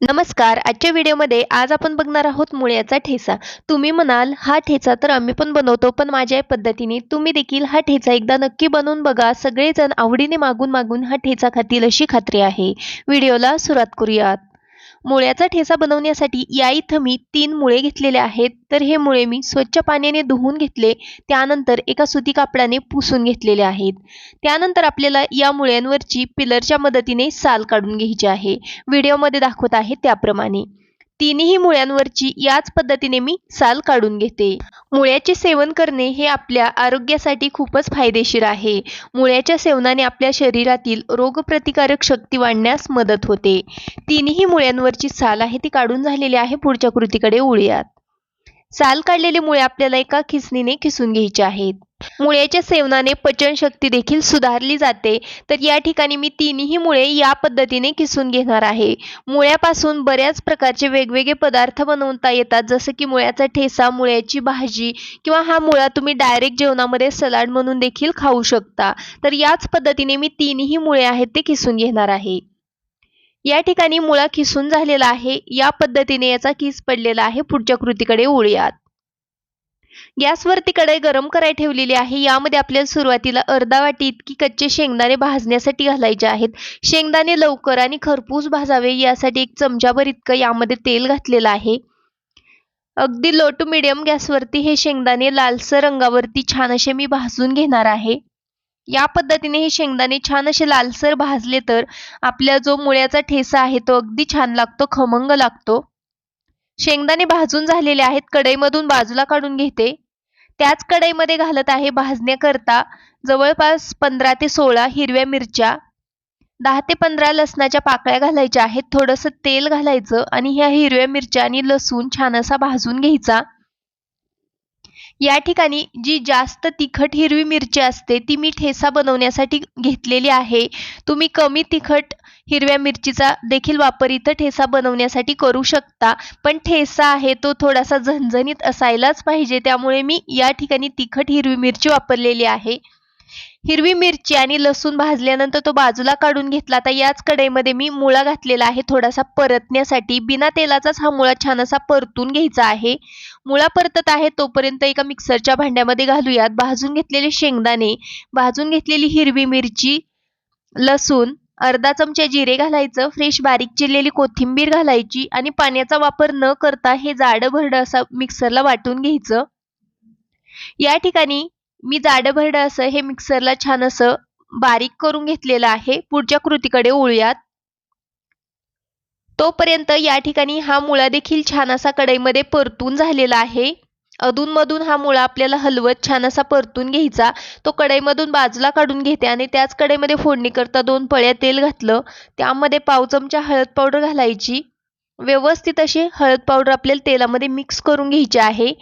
नमस्कार. आजच्या व्हिडिओमध्ये आज आपण बघणार आहोत मुळ्याचा ठेचा. तुम्ही म्हणाल हा ठेचा तर आम्ही पण बनवतो पण माझ्या पद्धतीने तुम्ही देखील हा ठेचा एकदा नक्की बनवून बघा. सगळेजण आवडीने मागून मागून हा ठेचा खातील अशी खात्री आहे. व्हिडिओला सुरुवात करूयात. मुळ्याचा ठेचा बनवण्यासाठी या इथं मी तीन मुळे घेतलेले आहेत. तर हे मुळे मी स्वच्छ पाण्याने धुवून घेतले त्यानंतर एका सुती कापडाने पुसून घेतलेले आहेत. त्यानंतर आपल्याला या मुळ्यांवरची पिलरच्या मदतीने साल काढून घ्यायची आहे. व्हिडिओमध्ये दाखवत आहे त्याप्रमाणे. तिन्ही मुळ्यांवरची याच पद्धतीने मी साल काढून घेते. मुळ्याचे सेवन करणे हे आपल्या आरोग्यासाठी खूपच फायदेशीर आहे. मुळ्याच्या सेवनाने आपल्या शरीरातील रोगप्रतिकारक शक्ती वाढण्यास मदत होते. तिन्ही मुळ्यांवरची साल आहे ती काढून झालेली आहे पुढच्या कृतीकडे उळूयात साल काढलेली मुळे आपल्याला एका खिसणीने खिसून घ्यायची आहेत. मुळ्याच्या सेवनाने पचनशक्ती देखील सुधारली जाते. तर या ठिकाणी मी तिन्ही मुळे या पद्धतीने किसून घेणार आहे. मुळ्यापासून बऱ्याच प्रकारचे वेगवेगळे पदार्थ बनवता येतात. जसं की मुळ्याचा ठेसा मुळ्याची भाजी किंवा हा मुळा तुम्ही डायरेक्ट जेवणामध्ये सलाड म्हणून देखील खाऊ शकता. तर याच पद्धतीने मी तीनही मुळे आहेत ते किसून घेणार आहे. या ठिकाणी मुळा किसून झालेला आहे. या पद्धतीने याचा किस पडलेला आहे. पुढच्या कृतीकडे उळूयात गॅसवरती कढई गरम करायला ठेवलेली आहे. यामध्ये आपल्याला सुरुवातीला अर्धा वाटी इतकी कच्चे शेंगदाणे भाजण्यासाठी घालायचे आहेत. शेंगदाणे लवकर आणि खरपूस भाजावे यासाठी एक चमचाभर इतकं यामध्ये तेल घातलेलं आहे. अगदी लो टू मिडियम गॅसवरती हे शेंगदाणे लालसर रंगावरती छान असे मी भाजून घेणार आहे. या पद्धतीने हे शेंगदाणे छान असे लालसर भाजले तर आपल्या जो मुळ्याचा ठेसा आहे तो अगदी छान लागतो खमंग लागतो. शेंगदाणे भाजून झालेले आहेत कढईमधून बाजूला काढून घेते. त्याच कढईमध्ये घालत आहे भाजण्याकरता जवळपास पंधरा ते सोळा हिरव्या मिरच्या. दहा ते पंधरा लसणाच्या पाकळ्या घालायच्या आहेत थोडंसं तेल घालायचं आणि ह्या हिरव्या मिरच्या आणि लसूण छान असा भाजून घ्यायचा. या ठिकाणी जी जास्त तिखट हिरवी मिरची असते ती मी ठेसा बनवण्यासाठी घेतलेली आहे. तुम्ही कमी तिखट हिरव्या मिरचीचा देखील वापर इथं ठेसा बनवण्यासाठी करू शकता. पण ठेसा आहे तो थोडासा झणझणीत असायलाच पाहिजे. त्यामुळे मी या ठिकाणी तिखट हिरवी मिरची वापरलेली आहे. हिरवी मिरची आणि लसूण भाजल्यानंतर तो बाजूला काढून घेतला. आता याच कढईमध्ये मी मुळा घातलेला आहे. थोडासा परतण्यासाठी बिना तेलाचाच हा मुळा छान असा परतून घ्यायचा आहे. मुळा परतत आहे तोपर्यंत एका मिक्सरच्या भांड्यामध्ये घालूयात. भाजून घेतलेले शेंगदाणे भाजून घेतलेली हिरवी मिरची लसूण अर्धा चमचा जिरे घालायचं फ्रेश बारीक चिरलेली कोथिंबीर घालायची आणि पाण्याचा वापर न करता हे जाडं भरडं असं मिक्सरला वाटून घ्यायचं. या ठिकाणी मी जाडं भरडं असं हे मिक्सरला छान असं बारीक करून घेतलेलं आहे. पुढच्या कृतीकडे ओळूयात तोपर्यंत या ठिकाणी हा मुळा देखील छान असा कढईमध्ये परतून झालेला आहे. अधूनमधून हा मुळा आपल्याला हलवत छान असा परतून घ्यायचा. तो कढईमधून बाजूला काढून घेते आणि त्याच कढईमध्ये फोडणी करता दोन पळ्या तेल घातलं. त्यामध्ये पाव चमचा हळद पावडर घालायची. व्यवस्थित अशी हळद पावडर आपल्याला तेलामध्ये मिक्स करून घ्यायची आहे.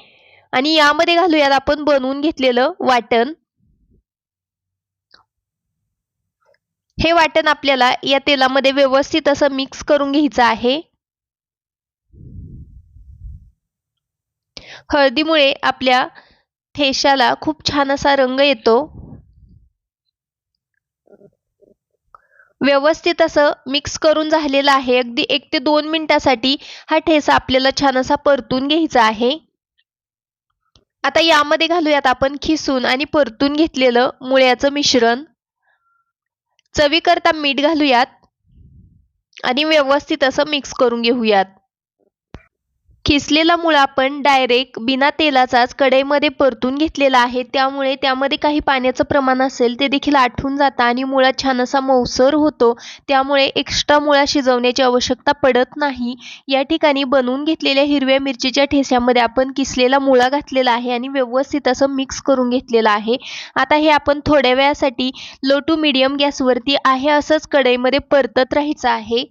आणि यामध्ये घालूयात आपण बनवून घेतलेलं वाटण. हे वाटण आपल्याला या तेलामध्ये व्यवस्थित असं मिक्स करून घ्यायचं आहे. हळदीमुळे आपल्या ठेशाला खूप छान असा रंग येतो. व्यवस्थित असं मिक्स करून झालेलं आहे. अगदी एक ते दोन मिनिटासाठी हा ठेसा आपल्याला छान असा परतून घ्यायचा आहे. आता यामध्ये घालूयात आपण खिसून आणि परतून घेतलेलं मुळ्याचं मिश्रण. चवीकरता मीठ घालूयात आणि व्यवस्थित असं मिक्स करून घेऊयात. खिसलेला मुळा आपण डायरेक्ट बिना तेलाचाच कढईमध्ये परतून घेतलेला आहे. त्यामुळे त्यामध्ये काही पाण्याचं प्रमाण असेल ते देखील आठवून जातं आणि मुळा छान असा मौसर होतो. त्यामुळे एक्स्ट्रा मुळा शिजवण्याची आवश्यकता पडत नाही. या ठिकाणी बनवून घेतलेल्या हिरव्या मिरचीच्या ठेस्यामध्ये आपण किसलेला मुळा घातलेला आहे आणि व्यवस्थित असं मिक्स करून घेतलेलं आहे. आता हे आपण थोड्या वेळासाठी लो टू मिडियम गॅसवरती आहे असंच कढईमध्ये परतत राहायचं आहे.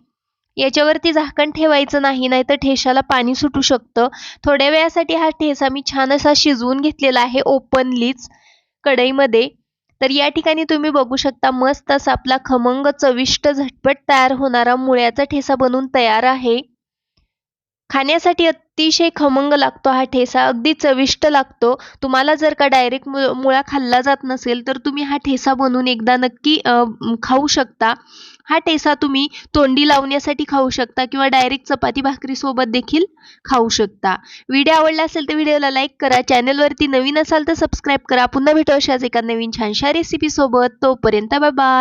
याच्यावरती झाकण ठेवायचं नाही नाहीतर ठेशाला पाणी सुटू शकतं. थोड्या वेळासाठी हा ठेसा मी छान असा शिजवून घेतलेला आहे ओपनलीच कढईमध्ये. तर या ठिकाणी तुम्ही बघू शकता मस्त असा आपला खमंग चविष्ट झटपट तयार होणारा मुळ्याचा ठेसा बनून तयार आहे. खाण्यासाठी अतिशय खमंग लागतो हा ठेसा अगदी चविष्ट लागतो. तुम्हाला जर का डायरेक्ट मुळा खाल्ला जात नसेल तर तुम्ही हा ठेसा बनवून एकदा नक्की खाऊ शकता. हा ठेसा तुम्ही तोंडी लावण्यासाठी खाऊ शकता किंवा डायरेक्ट चपाती भाकरी सोबत देखील खाऊ शकता. व्हिडिओ आवडला असेल तर व्हिडिओला लाईक करा. चॅनलवरती नवीन असाल तर सबस्क्राईब करा. पुन्हा भेटू अशाच एका नवीन छानशा रेसिपी सोबत. तोपर्यंत बाबा